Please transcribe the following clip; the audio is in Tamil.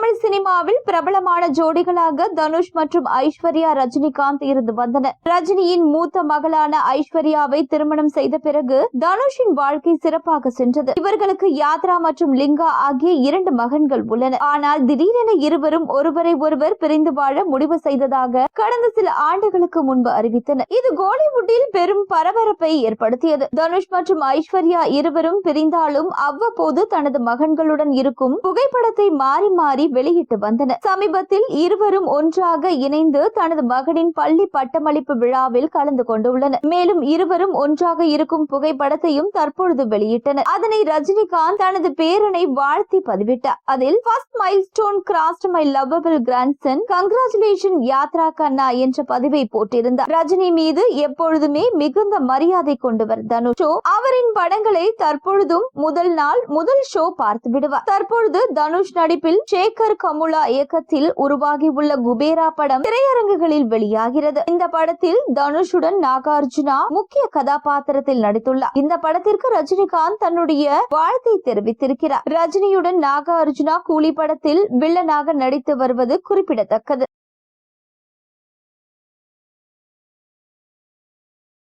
தமிழ் சினிமாவில் பிரபலமான ஜோடிகளாக தனுஷ் மற்றும் ஐஸ்வர்யா ரஜினிகாந்த் இருந்து வந்தனர். ரஜினியின் மூத்த மகளான ஐஸ்வர்யாவை திருமணம் செய்த பிறகு தனுஷின் வாழ்க்கை சிறப்பாக சென்றது. இவர்களுக்கு யாத்ரா மற்றும் லிங்கா ஆகிய இரண்டு மகன்கள் உள்ளனர். ஆனால் திடீரென இருவரும் ஒருவரை ஒருவர் பிரிந்து வாழ முடிவு செய்ததாக கடந்த சில ஆண்டுகளுக்கு முன்பு அறிவித்தனர். இது கோலிவுட்டில் பெரும் பரபரப்பை ஏற்படுத்தியது. தனுஷ் மற்றும் ஐஸ்வர்யா இருவரும் பிரிந்தாலும் அவ்வப்போது தனது மகன்களுடன் இருக்கும் புகைப்படத்தை மாறி மாறி வெளியிட்டு வந்தனர் சமீபத்தில் இருவரும் ஒன்றாக இணைந்து தனது மகனின் பள்ளி பட்டமளிப்பு விழாவில் கலந்து கொண்டுள்ளனர். மேலும் இருவரும் ஒன்றாக இருக்கும் புகைப்படத்தையும் தற்பொழுது வெளியிட்டனர். அதனை ரஜினிகாந்த் தனது பேரனை வாழ்த்தி பதிவிட்டார். அதில் first milestone crossed my lovable grandson congratulation Yatra கண்ணா என்ற பதிவை போட்டிருந்தார். ரஜினி மீது எப்பொழுதுமே மிகுந்த மரியாதை கொண்டவர் தனுஷ் அவரின் படங்களை தற்பொழுதும் முதல் நாள் முதல் ஷோ பார்த்து விடுவார். தற்பொழுது தனுஷ் நடிப்பில் ஷேக் சங்கர் கமுலா இயக்கத்தில் உருவாகியுள்ள குபேரா படம் திரையரங்குகளில் வெளியாகிறது. இந்த படத்தில் தனுஷுடன் நாகார்ஜுனா முக்கிய கதாபாத்திரத்தில் நடித்துள்ளார். இந்த படத்திற்கு ரஜினிகாந்த் தன்னுடைய வாழ்த்தை தெரிவித்திருக்கிறார். ரஜினியுடன் நாகார்ஜுனா கூலி படத்தில் வில்லனாக நடித்து வருவது குறிப்பிடத்தக்கது.